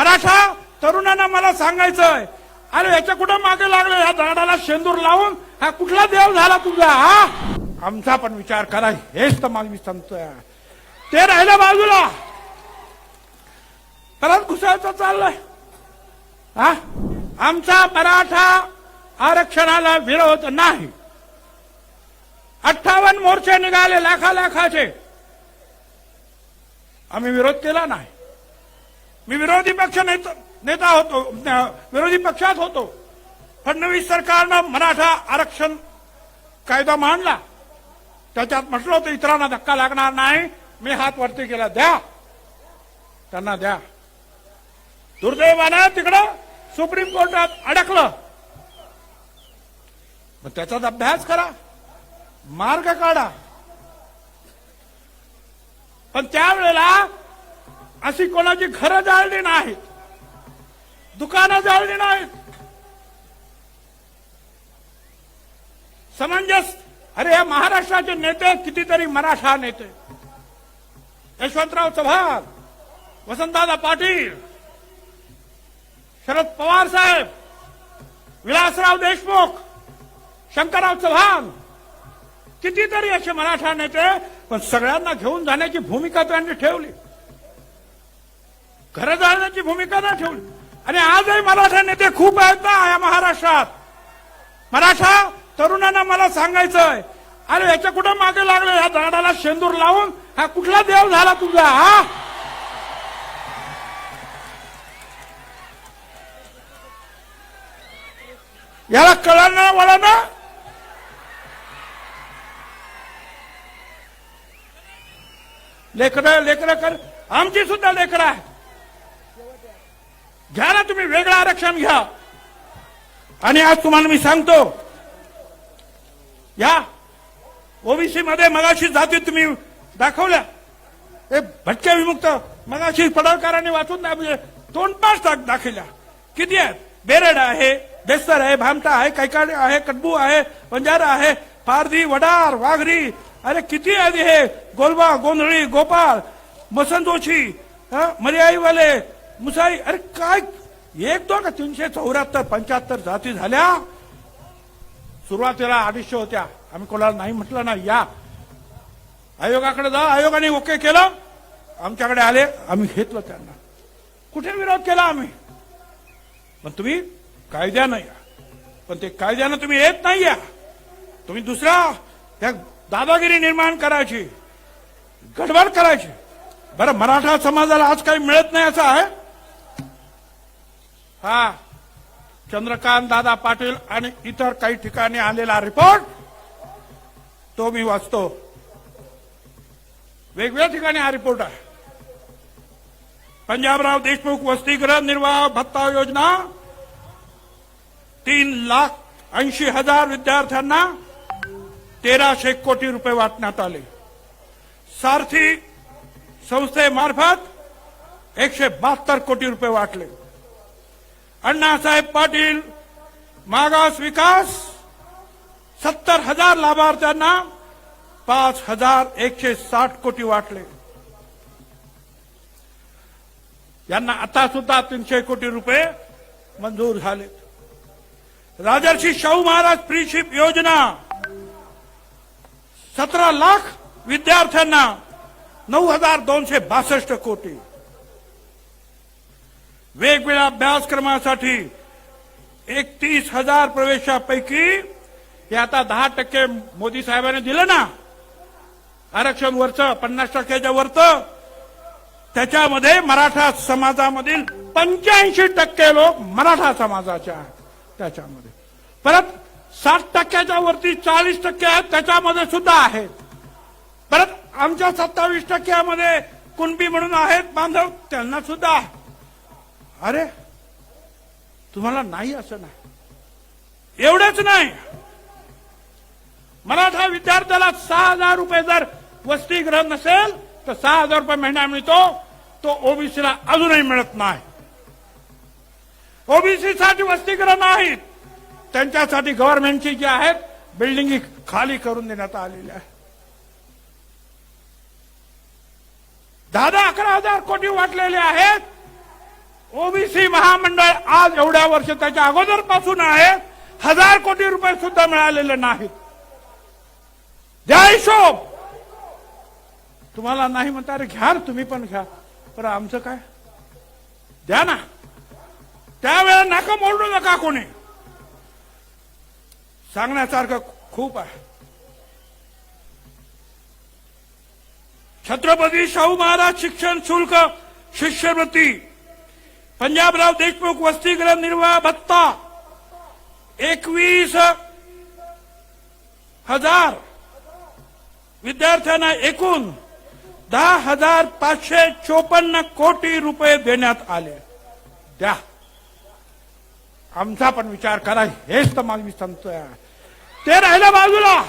मराठा तरुणांना मला सांगायचंय. अरे याच्या कुठं मागे लागलं? ह्या झाडाला शेंदूर लावून हा कुठला देव झाला तुझा हा? आमचा पण विचार करा हेच तर मला मी सांगतोय ते राहिलं बाजूला. परत घुसायचं चाललंय. हा? आमचा मराठा आरक्षणाला विरोध नाही. अठ्ठावन्न मोर्चे निघाले लाखा लाखाचे. आम्ही विरोध केला नाही. मी विरोधी पक्ष नेता नेता होतो विरोधी पक्षात होतो. फडणवीस सरकारनं मराठा आरक्षण कायदा मांडला. त्याच्यात म्हटलं होतं इतरांना धक्का लागणार नाही मी हात वरती केला द्या. त्यांना द्या. दुर्दैवानं तिकडं सुप्रीम कोर्टात अडकलं. मग त्याचाच अभ्यास करा. मार्ग काढा. पण त्यावेळेला अशी कोणाची घरं जाळली नाहीत. दुकानं जाळली नाहीत. समंजस अरे या महाराष्ट्राचे नेते कितीतरी मराठा नेते. यशवंतराव चव्हाण वसंतदादा पाटील शरद पवार साहेब विलासराव देशमुख शंकरराव चव्हाण. कितीतरी असे मराठा नेते पण सगळ्यांना घेऊन जाण्याची भूमिका त्यांनी ठेवली. घरं भूमिका नाही ठेवली. आणि आजही मराठा नेते खूप आहेत ना या महाराष्ट्रात. मराठा तरुणांना मला सांगायचंय अरे याच्या कुठं मागे लागलं? ह्या झाडाला शेंदूर लावून हा कुठला देव झाला तुझा हा? याला कळलं ना मला ना? लेकरं लेकरं कर. आमची सुद्धा लेकरं आहे. घ्या ना तुम्ही वेगळं आरक्षण घ्या. आणि आज तुम्हाला मी सांगतो या ओबीसी मध्ये मगाशी जाती तुम्ही दाखवल्या. हे भटक्या विमुक्त मगाशी पडळकरांनी वाचून तोंडपास दाखवल्या. किती आहेत? बेरड आहे बेस्तर आहे भामटा आहे कैकाडी आहे कडबू आहे बंजारा आहे पारधी वडार वाघरी. अरे किती आहे हे? गोलबा गोंधळी गोपाळ मसन जोशी मर्याईवाले मुसाई अरे काय? एक दोन का तीनशे चौऱ्याहत्तर पंच्याहत्तर जाती झाल्या? सुरुवातीला अडीचशे होत्या. आम्ही कोणाला नाही म्हटलं ना या. आयोगाकडे जा. आयोगाने ओके केलं. आमच्याकडे आले. आम्ही घेतलं त्यांना. कुठे विरोध केला आम्ही? पण तुम्ही कायद्यानं या. पण ते कायद्यानं तुम्ही येत नाही या. तुम्ही दुसऱ्या त्या दादागिरी निर्माण करायची. गडबड करायची. बरं मराठा समाजाला आज काही मिळत नाही असं आहे? हा चंद्रकांत दादा पाटील आणि इतर काही ठिकाणी आलेला रिपोर्ट तो मी वाचतो. वेगवेगळ्या ठिकाणी हा रिपोर्ट आहे. पंजाबराव देशमुख वसतिगृह निर्वाह भत्ता योजना तीन लाख ऐंशी हजार विद्यार्थ्यांना तेराशे कोटी रुपये वाटण्यात आले. सारथी संस्थेमार्फत एकशे बहात्तर कोटी रुपये वाटले. अण्णासाहेब पाटील मागास विकास सत्तर हजार लाभार्थ्यांना पाच हजार एकशे साठ कोटी वाटले. यांना आता सुद्धा तीनशे कोटी रुपये मंजूर झाले राजर्षी शाहू महाराज फ्रीशिप योजना सतरा लाख विद्यार्थ्यांना नऊ हजार दोनशे बासष्ट कोटी. वेगवेगळ्या अभ्यासक्रमासाठी एकतीस हजार प्रवेशापैकी हे आता दहा टक्के मोदी साहेबांनी दिलं ना. आरक्षण वरचं पन्नास टक्क्याच्या वरचं. त्याच्यामध्ये मराठा समाजामधील पंच्याऐंशी टक्के लोक मराठा समाजाचे आहेत त्याच्यामध्ये. परत साठ टक्क्याच्या वरती चाळीस टक्के आहेत त्याच्यामध्ये सुद्धा आहेत. परत आमच्या सत्तावीस टक्क्यामध्ये कुणबी म्हणून आहेत बांधव त्यांना सुद्धा अरे तुम्हाला नाही असं नाही. एवढंच नाही. मराठा विद्यार्थ्याला सहा हजार रुपये जर वसतिगृह नसेल तर सहा हजार रुपये महिना मिळतो. तो ओबीसीला अजूनही मिळत नाही. ओबीसी साठी वसतिगृह नाहीत. त्यांच्यासाठी गव्हर्नमेंटची जी आहेत बिल्डिंगी खाली करून देण्यात आलेल्या आहेत दहा दहा अकरा हजार कोटी वाटलेले आहेत. ओबीसी महामंडळ आज एवढ्या वर्ष त्याच्या अगोदरपासून आहे हजार कोटी रुपये सुद्धा मिळालेले नाहीत. द्या हिशोब! तुम्हाला नाही म्हणता अरे घ्या तुम्ही पण घ्या. पण आमचं काय? द्या ना. त्यावेळेला नाका मोडू नका कोणी. सांगण्यासारखं खूप आहे. छत्रपती शाहू महाराज शिक्षण शुल्क शिष्यवृत्ती पंजाबराव देशमुख वसतिगृह निर्वाह भत्ता एकवीस हजार विद्यार्थ्यांना एकूण दहा हजार पाचशे चोपन्न कोटी रुपये देण्यात आले. द्या. आमचा पण विचार करा हेच तर मला मी सांगतोय. ते राहिलं बाजूला.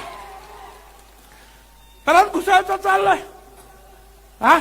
परत घुसायचं चाललंय. हा?